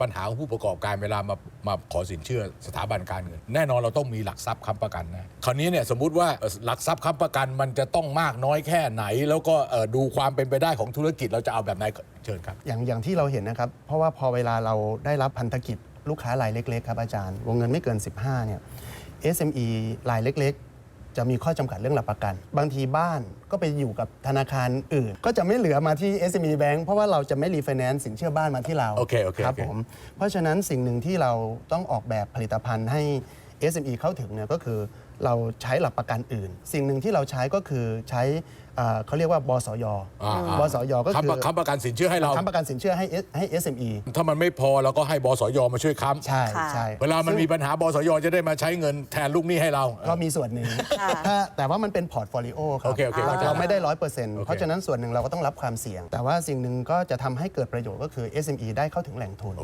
ปัญหาของผู้ประกอบการเวลามามาขอสินเชื่อสถาบันการเงิน แน่นอนเราต้องมีหลักทรัพย์ค้ำประกันนะคราวนี้เนี่ยสมมุติว่าหลักทรัพย์ค้ำประกันมันจะต้องมากน้อยแค่ไหน แล้วก็ดูความเป็นไปได้ของธุรกิจเราจะเอาแบบไหนเชิญครับ อย่างอย่างที่เราเห็นนะครับ เพราะว่าพอเวลาเราได้รับพันธกิจลูกค้ารายเล็กๆครับอาจารย์ วงเงินไม่เกิน 15เนี่ย SME รายเล็ก ๆ จะมีข้อจำกัดเรื่องหลักประกัน บางทีบ้านก็ไปอยู่กับธนาคารอื่น ก็จะไม่เหลือมาที่ SME Bank เพราะว่าเราจะไม่รีไฟแนนซ์สินเชื่อบ้านมาที่เราโอเคโอเคครับโอเคผมเพราะฉะนั้นสิ่งหนึ่งที่เราต้องออกแบบผลิตภัณฑ์ให้ SME เข้าถึงเนี่ยก็คือเราใช้หลักประกันอื่น สิ่งหนึ่งที่เราใช้ก็คือใช้เอ่อเขาเรียกว่าบสยอ่าอ่าบสยก็คือค้ำประค้ำประกันสินเชื่อให้เรา ค้ำประกันสินเชื่อให้ S- ให้ SME ถ้ามันไม่พอเราก็ให้บสยมาช่วยค้ำใช่ค่ะ ใช่เวลามันมีปัญหาบสยจะได้มาใช้เงินแทนลูกหนี้ให้เรา ก็มีส่วนหนึ่งค่ะถ้าแต่ว่ามันเป็นพอร์ตโฟลิโอครัโอเคโอเคเราเข้าใจเราไม่ได้ร้อยเปอร์เซ็นต์โอเค เพราะฉะนั้นส่วนหนึ่งเราก็ต้องรับความเสี่ยง แต่ว่าสิ่งหนึ่งก็จะทำให้เกิดประโยชน์ก็คือ SME ได้เข้าถึงแหล่งทุน